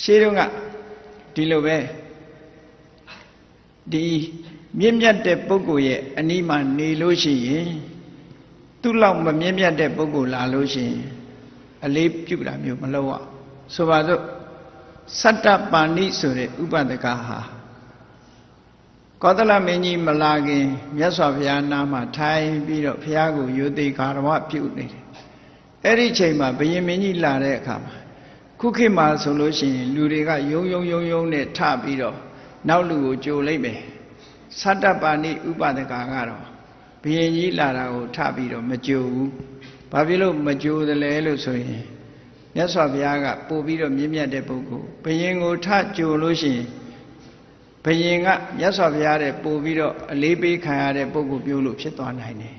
ရှေးတုန်းကဒီလိုပဲဒီမြင့်မြတ်တဲ့ပုဂ္ဂိုလ်ရဲ့အနီးမှာနေလို့ရှိရင်သူ့လောက်မမြင့်မြတ်တဲ့ပုဂ္ဂိုလ်လာလို့ရှိရင်အလေးပြုတာမျိုးမလုပ်ရအောင်ဆိုပါစို့စတ္တပါဏိဆိုတဲ့ဥပဒကဟာကောသလမင်းကြီးမလာခင်မြတ်စွာဘုရားနာမှာထိုင်ပြီးတော့ဘုရားကိုယုသိကာရဝပြုနေတယ်အဲ့ဒီချိန်မှာဘုရင်မင်းကြီးလာတဲ့အခါမှာ ခုခေတ်မှာဆိုလို့ရှိရင်လူတွေကယုံယုံယုံယုံနဲ့ထပြီးတော့နောက်လူကိုကြိုလိုက်မယ်သတ္တပါဏိဥပဒကကတော့ဘုရင်ကြီးလာတာကိုထပြီးတော့မကြိုဘူးဘာဖြစ်လို့မကြိုသလဲလို့ဆိုရင်မြတ်စွာဘုရားကပို့ပြီးတော့မြင့်မြတ်တဲ့ပုဂ္ဂိုလ်ဘုရင်ကိုထကြိုလို့ရှိရင်ဘုရင်ကမြတ်စွာဘုရားတဲ့ပို့ပြီးတော့အလေးပေးခံရတဲ့ပုဂ္ဂိုလ်ပြုလို့ဖြစ်သွားနိုင်တယ်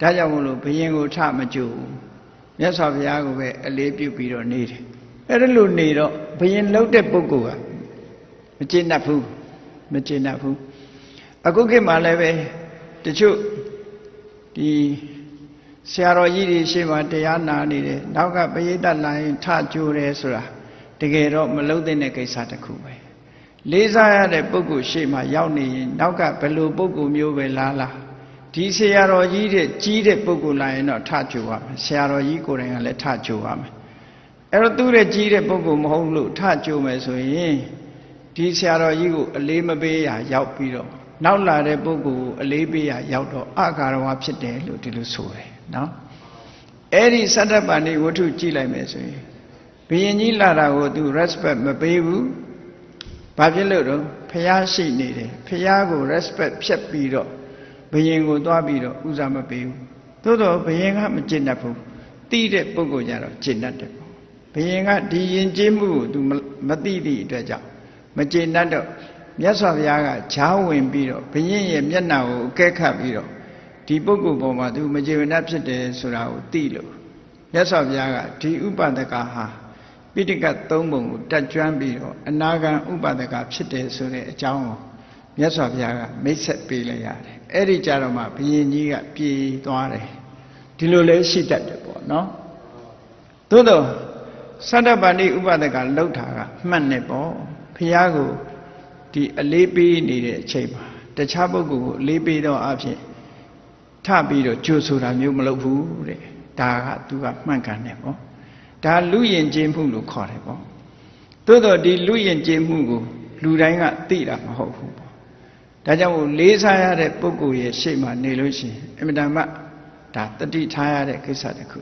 ဒါကြောင့်မို့လို့ဘုရင်ကိုထမကြိုဘူးမြတ်စွာဘုရားကိုပဲအလေးပြုပြီးတော့နေတယ် အဲ့ဒါလို့နေတော့ဘုရင်လှုပ်တဲ့ပုဂ္ဂိုလ်ကမကျေနပ်ဘူးမကျေနပ်ဘူးအခုခေတ်မှာလည်းပဲတချို့ဒီဆရာတော်ကြီးတွေရှေ့မှာတရားနာနေတယ်နောက်ကပရိသတ်လိုင်းထကြိုးတယ်ဆိုတာတကယ်တော့မလုံးတဲ့ကိစ္စတစ်ခုပဲလေးစားရတဲ့ပုဂ္ဂိုလ်ရှေ့မှာရောက်နေရင်နောက်ကဘယ်လိုပုဂ္ဂိုလ်မျိုးပဲလားလားဒီဆရာတော်ကြီးတဲ့ကြီးတဲ့ပုဂ္ဂိုလ်လာရင်တော့ထကြိုးရမယ်ဆရာတော်ကြီးကိုယ်တိုင်ကလည်းထကြိုးရမယ် အဲ့တော့သူ့ရဲ့ကြီးတဲ့ပုဂ္ဂိုလ်မဟုတ်လို့ထကြိုးမယ်ဆိုရင်ဒီဆရာတော်ကြီးကိုအလေးမပေးရရောက်ပြီးတော့နောက်လာတဲ့ပုဂ္ဂိုလ်ကိုအလေးပေးရရောက်တော့အကာရဝဖြစ်တယ်လို့ဒီလိုဆိုတယ်နော်အဲ့ဒီသတ္တပန္နိဝတ္ထုကြည့်လိုက်မယ်ဆိုရင်ဘုရင်ကြီးလာတာကိုသူ respect မပေးဘူးဘာဖြစ်လို့တော့ဖះရှိနေတယ်ဖះကို respect ဖြတ်ပြီးတော့ဘုရင်ကိုသွားပြီးတော့ဥစားမပေးဘူးသို့တော့ဘုရင်ကမကျင့်တတ်ဘူးတိတဲ့ပုဂ္ဂိုလ်ကြတော့ကျင့်တတ်တယ်ပေါ့ ဘုရင်ကဒီယဉ်ကျေးမှုကို तू မသိသည့်အတွက်ကြောင့်မကျင့်တတ်တော့မြတ်စွာဘုရားကဈာဝင်ပြီးတော့ဘုရင်ရဲ့မျက်နှာကိုအကဲခတ်ပြီးတော့ဒီပုဂ္ဂိုလ်ပေါ်မှာ तू မကျေနပ်ဖြစ်တယ်ဆိုတာကိုသိလို့မြတ်စွာဘုရားကဒီဥပဒကဟာပိဋကတ်သုံးပုံကိုတက်ကြွပြီးတော့အနာဂံဥပဒကဖြစ်တယ်ဆိုတဲ့အကြောင်းကိုမြတ်စွာဘုရားကမိတ်ဆက်ပေးလိုက်ရတယ်အဲ့ဒီကြတော့မှဘုရင်ကြီးကပြေးသွားတယ်ဒီလိုလဲရှိတတ်တယ်ပေါ့နော်သို့တော့ သတ္တပန္နိဥပဒကလှုပ်တာကမှတ်နေပေါ့ဘုရားကိုဒီအလေးပေးနေတဲ့အချိန်မှာတခြားပုဂ္ဂိုလ်ကိုအလေးပေးတော့အဖြစ်ထပြီးတော့ကြိုဆိုတာမျိုးမလုပ်ဘူးတဲ့ဒါကသူကမှန်ကန်တယ်ပေါ့ဒါလူယဉ်ကျေးမှုလို့ခေါ်တယ်ပေါ့သို့တော့ဒီလူယဉ်ကျေးမှုကိုလူတိုင်းကသိတာမဟုတ်ဘူးပေါ့ဒါကြောင့်မို့လေးစားရတဲ့ပုဂ္ဂိုလ်ရဲ့ရှေ့မှာနေလို့ရှိရင်အမြဲတမ်းဒါတတိထားရတဲ့ကိစ္စတစ်ခု